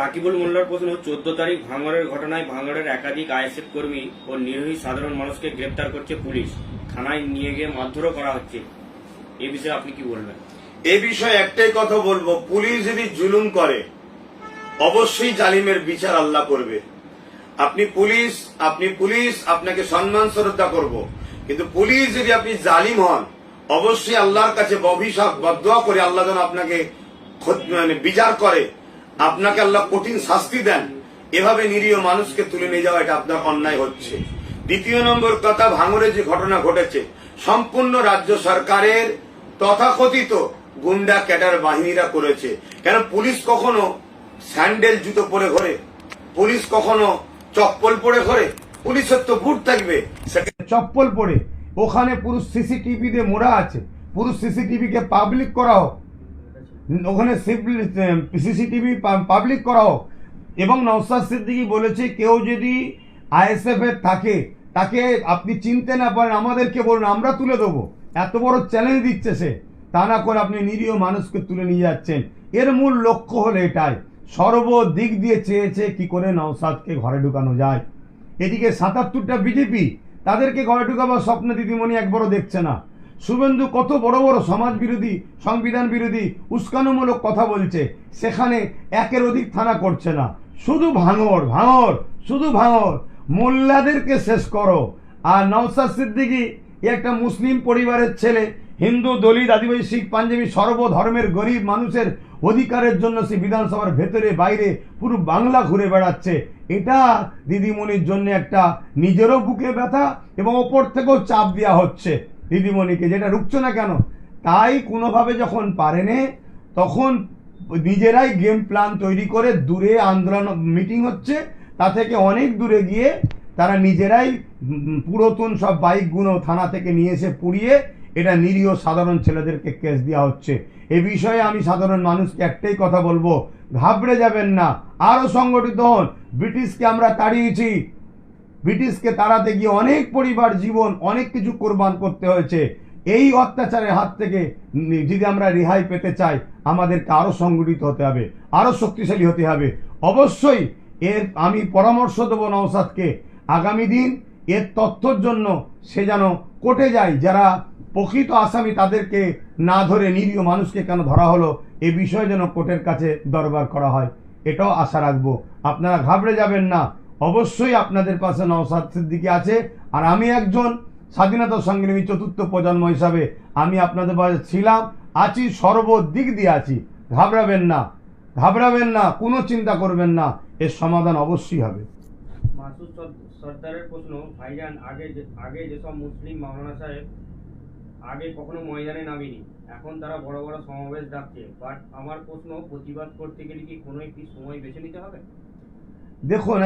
রাকিবুল মোল্লার প্রশ্ন, চোদ্দ তারিখ ভাঙড়ের ঘটনায় ভাঙড়ের একাধিক আইএসএফ কর্মী ও নিরীহ সাধারণ মানুষকে গ্রেপ্তার করছে পুলিশ। থানায় নিয়ে গিয়ে মারধরও করা হচ্ছে। এ বিষয়ে আপনি কি বলবেন? এ বিষয়ে একটাই কথা বলব, পুলিশ যদি জুলুম করে, অবশ্যই জালিমের বিচার আল্লাহ করবে। আপনি পুলিশ আপনি পুলিশ, আপনাকে সম্মান, শ্রদ্ধা করব। কিন্তু পুলিশ যদি আপনি জালিম হন, অবশ্যই আল্লাহর কাছে অভিশাপ বদয়া করে আল্লাহ যেন আপনাকে মানে বিচার করে। আপনাকে আল্লাহ কঠিন শাস্তি দেন। এভাবে নিরীহ মানুষকে তুলে নিয়ে যাওয়া এটা আপনার অন্যায় হচ্ছে। দ্বিতীয় নম্বর কথা ভাঙরে যে ঘটনা ঘটেছে, সম্পূর্ণ রাজ্য সরকারের তথাকথিত গুন্ডা ক্যাডার বাহিনীরা করেছে। কেন পুলিশ কখনো স্যান্ডেল, জুতো পরে ঘরে? পুলিশ কখনো চপ্পল পরে ঘরে? পুলিশের তো বুট থাকবে। চপ্পল পরে। ওখানে পুরুষ সিসিটিভি দিয়ে মোড়া আছে। পুরুষ সিসিটিভি কে পাবলিক করা হোক। ওখানে সিসিটিভি পাবলিক করা হোক এবং নওসাদ সিদ্দিকি বলেছে, কেউ যদি আইএসএফ এর থাকে, তাকে আপনি চিনতে না পারেন, আমাদেরকে বলুন, আমরা তুলে দেবো। এত বড় চ্যালেঞ্জ দিচ্ছে সে। তা না করে আপনি নিরীহ মানুষকে তুলে নিয়ে যাচ্ছেন। এর মূল লক্ষ্য হলো এটাই। সর্বদিক দিয়ে চেয়েছে কি করে নওসাদকে ঘরে ঢুকানো যায়। এদিকে সাতাত্তরটা বিজেপি তাদেরকে ঘরে ঢুকাবার স্বপ্ন দিদিমণি একবারও দেখছে না। শুভেন্দু কত বড় বড় সমাজ বিরোধী সংবিধান বিরোধী উস্কানোমূলক কথা বলছে। সেখানে একের অধিক থানা করছে না। শুধু ভাঙর ভাঙর শুধু ভাঙর মোল্লাদেরকে শেষ করো। আর নওসাদ সিদ্দিকী একটা মুসলিম পরিবারের ছেলে, হিন্দু, দলিত, আদিবাসী, শিখ, পাঞ্জাবি, সর্বধর্মের গরিব মানুষের অধিকারের জন্য সে বিধানসভার ভেতরে, বাইরে, পুরো বাংলা ঘুরে বেড়াচ্ছে। এটা দিদিমণির জন্য একটা নিজেরও বুকে ব্যথা এবং ওপর থেকেও চাপ দেওয়া হচ্ছে। দিদিমণিকে, যেটা রুখছে না কেন? তাই কোনোভাবে যখন পারেনে, তখন নিজেরাই গেম প্ল্যান তৈরি করে দূরে আন্দোলন মিটিং হচ্ছে। তা থেকে অনেক দূরে গিয়ে তারা নিজেরাই পুরাতন সব বাইকগুলো থানা থেকে নিয়ে এসে পুড়িয়ে এটা নিরীহ সাধারণ ছেলেদেরকে কেস দেওয়া হচ্ছে। এ বিষয়ে আমি সাধারণ মানুষকে একটাই কথা বলব, ঘাবড়ে যাবেন না। আরও সংগঠিত হন। ব্রিটিশকে আমরা তাড়িয়েছি। ব্রিটিশকে তাড়াতে গিয়ে অনেক পরিবার, জীবন, অনেক কিছু কোরবান করতে হয়েছে। এই অত্যাচারের হাত থেকে যদি আমরা রেহাই পেতে চাই, আমাদেরকে আরও সংগঠিত হতে হবে, আরও শক্তিশালী হতে হবে। অবশ্যই এর আমি পরামর্শ দেবো নওসাদকে আগামী দিন এর তথ্যর জন্য সে যেন কোর্টে যায়, যারা প্রকৃত আসামি তাদেরকে না ধরে নিরীহ মানুষকে কেন ধরা হলো, এ বিষয়ে যেন কোর্টের কাছে দরবার করা হয়। এটাও আশা রাখব। আপনারা ঘাবড়ে যাবেন না। অবশ্যই আপনাদের পাশে নওসাদ সিদ্দিকি আছে। আর আমি একজন স্বাধীনতা সংগ্রামী চতুর্থ প্রজন্ম হিসাবে আমি আপনাদের পাশে ছিলাম আছি সর্বদিক দিয়ে আছি। ঘাবড়াবেন না ঘাবড়াবেন না কোনো চিন্তা করবেন না এর সমাধান অবশ্যই হবে। মাসুদ সর্দারের প্রশ্ন ভাইজান আগে যে- আগে যেসব মুসলিম মাওলানা সাহেব আগে কখনো ময়দানে নামেনি এখন তারা বড় বড় সমাবেশ ডাকছে। বাট আমার প্রশ্ন প্রতিবাদ করতে গেলে কি কোনো একটি সময় বেছে নিতে হবে? দেখুন